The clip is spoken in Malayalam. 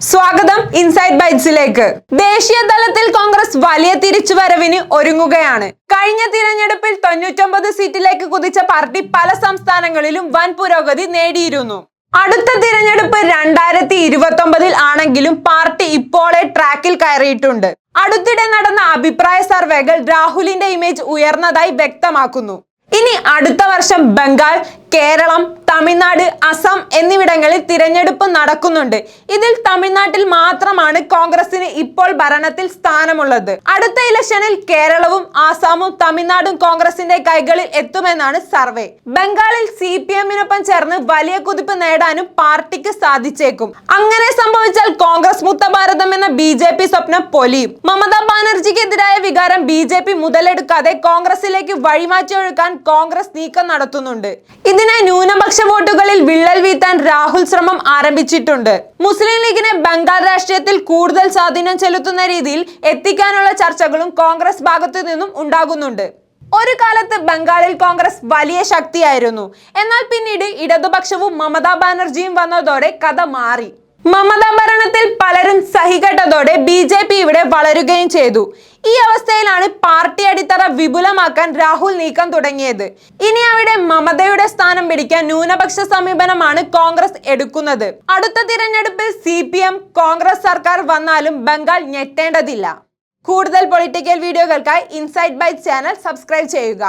സ്വാഗതം ഇൻസൈഡ് ബൈറ്റ്സിലേക്ക് ദേശീയ തലത്തിൽ കോൺഗ്രസ് വലിയ തിരിച്ചുവരവിന് ഒരുങ്ങുകയാണ്. കഴിഞ്ഞ തിരഞ്ഞെടുപ്പിൽ തൊണ്ണൂറ്റൊമ്പത് സീറ്റിലേക്ക് കുതിച്ച പാർട്ടി പല സംസ്ഥാനങ്ങളിലും വൻ പുരോഗതി നേടിയിരുന്നു. അടുത്ത തിരഞ്ഞെടുപ്പ് രണ്ടായിരത്തി ഇരുപത്തി ഒമ്പതിൽ ആണെങ്കിലും പാർട്ടി ഇപ്പോളെ ട്രാക്കിൽ കയറിയിട്ടുണ്ട്. അടുത്തിടെ നടന്ന അഭിപ്രായ സർവേകൾ രാഹുലിന്റെ ഇമേജ് ഉയർന്നതായി വ്യക്തമാക്കുന്നു. ഇനി അടുത്ത വർഷം ബംഗാൾ കേരളം തമിഴ്നാട് അസം എന്നിവിടങ്ങളിൽ തിരഞ്ഞെടുപ്പ് നടക്കുന്നുണ്ട്. ഇതിൽ തമിഴ്നാട്ടിൽ മാത്രമാണ് കോൺഗ്രസിന് ഇപ്പോൾ ഭരണത്തിൽ സ്ഥാനമുള്ളത്. അടുത്ത ഇലക്ഷനിൽ കേരളവും ആസാമും തമിഴ്നാടും കോൺഗ്രസിന്റെ കൈകളിൽ എത്തുമെന്നാണ് സർവേ. ബംഗാളിൽ സി പി എമ്മിനൊപ്പം ചേർന്ന് വലിയ കുതിപ്പ് നേടാനും പാർട്ടിക്ക് സാധിച്ചേക്കും. അങ്ങനെ സംഭവിച്ചാൽ കോൺഗ്രസ് മുത്ത ഭാരതം എന്ന ബി ജെ പി സ്വപ്നം പൊലിയും. മമതാ ബാനർജിക്കെതിരായ വികാരം ബി ജെ പി മുതലെടുക്കാതെ കോൺഗ്രസിലേക്ക് വഴിമാറ്റി ഒഴുക്കാൻ കോൺഗ്രസ് നീക്കം നടത്തുന്നുണ്ട്. ഇതിനെ ന്യൂനപക്ഷ വോട്ടുകളിൽ വിള്ളൽ വീഴ്ത്താൻ രാഹുൽ ശ്രമം ആരംഭിച്ചിട്ടുണ്ട്. മുസ്ലിം ലീഗിനെ ബംഗാൾ രാഷ്ട്രീയത്തിൽ കൂടുതൽ സ്വാധീനം ചെലുത്തുന്ന രീതിയിൽ എത്തിക്കാനുള്ള ചർച്ചകളും കോൺഗ്രസ് ഭാഗത്തു നിന്നും ഉണ്ടാകുന്നുണ്ട്. ഒരു കാലത്ത് ബംഗാളിൽ കോൺഗ്രസ് വലിയ ശക്തിയായിരുന്നു. എന്നാൽ പിന്നീട് ഇടതുപക്ഷവും മമതാ ബാനർജിയും വന്നതോടെ കഥ മാറി. മമതാ ഭരണത്തിൽ സഹികെട്ടതോടെ ബി ജെ പി ഇവിടെ വളരുകയും ചെയ്തു. ഈ അവസ്ഥയിലാണ് പാർട്ടി അടിത്തറ വിപുലമാക്കാൻ രാഹുൽ നീക്കം തുടങ്ങിയത്. ഇനി അവിടെ മമതയുടെ സ്ഥാനം പിടിക്കാൻ ന്യൂനപക്ഷ സമീപനമാണ് കോൺഗ്രസ് എടുക്കുന്നത്. അടുത്ത തിരഞ്ഞെടുപ്പിൽ സി കോൺഗ്രസ് സർക്കാർ വന്നാലും ബംഗാൾ ഞെട്ടേണ്ടതില്ല. കൂടുതൽ പൊളിറ്റിക്കൽ വീഡിയോകൾക്കായി ഇൻസൈറ്റ് ബൈറ്റ് ചാനൽ സബ്സ്ക്രൈബ് ചെയ്യുക.